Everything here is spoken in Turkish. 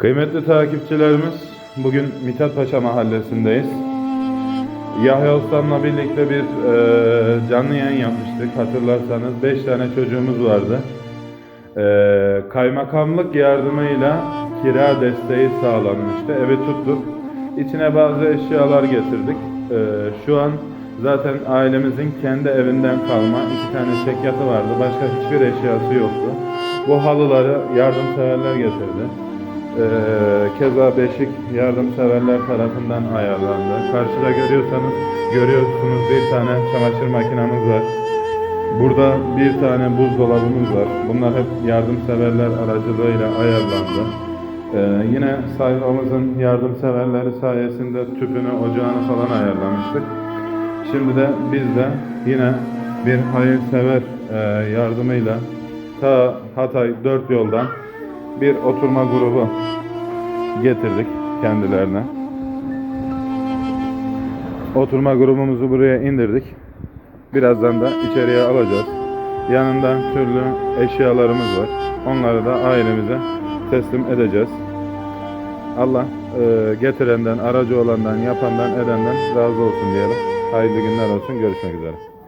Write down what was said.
Kıymetli takipçilerimiz, bugün Mithat Paşa mahallesindeyiz. Yahya Ustam'la birlikte bir e, canlı yayın yapmıştık. Hatırlarsanız 5 tane çocuğumuz vardı. E, kaymakamlık yardımıyla kira desteği sağlanmıştı. Evi tuttuk. İçine bazı eşyalar getirdik. E, şu an zaten ailemizin kendi evinden kalma iki tane çekyatı vardı. Başka hiçbir eşyası yoktu. Bu halıları yardımseverler getirdi. Ee, keza beşik yardımseverler tarafından ayarlandı. Karşıda görüyorsanız görüyorsunuz bir tane çamaşır makinamız var. Burada bir tane buzdolabımız var. Bunlar hep yardımseverler aracılığıyla ayarlandı. Ee, yine sayfamızın yardımseverleri sayesinde tüpünü, ocağını falan ayarlamıştık. Şimdi de biz de yine bir hayırsever e, yardımıyla ta Hatay dört yoldan bir oturma grubu getirdik kendilerine. Oturma grubumuzu buraya indirdik. Birazdan da içeriye alacağız. Yanında türlü eşyalarımız var. Onları da ailemize teslim edeceğiz. Allah e, getirenden, aracı olandan, yapandan, edenden razı olsun diyelim. Hayırlı günler olsun. Görüşmek üzere.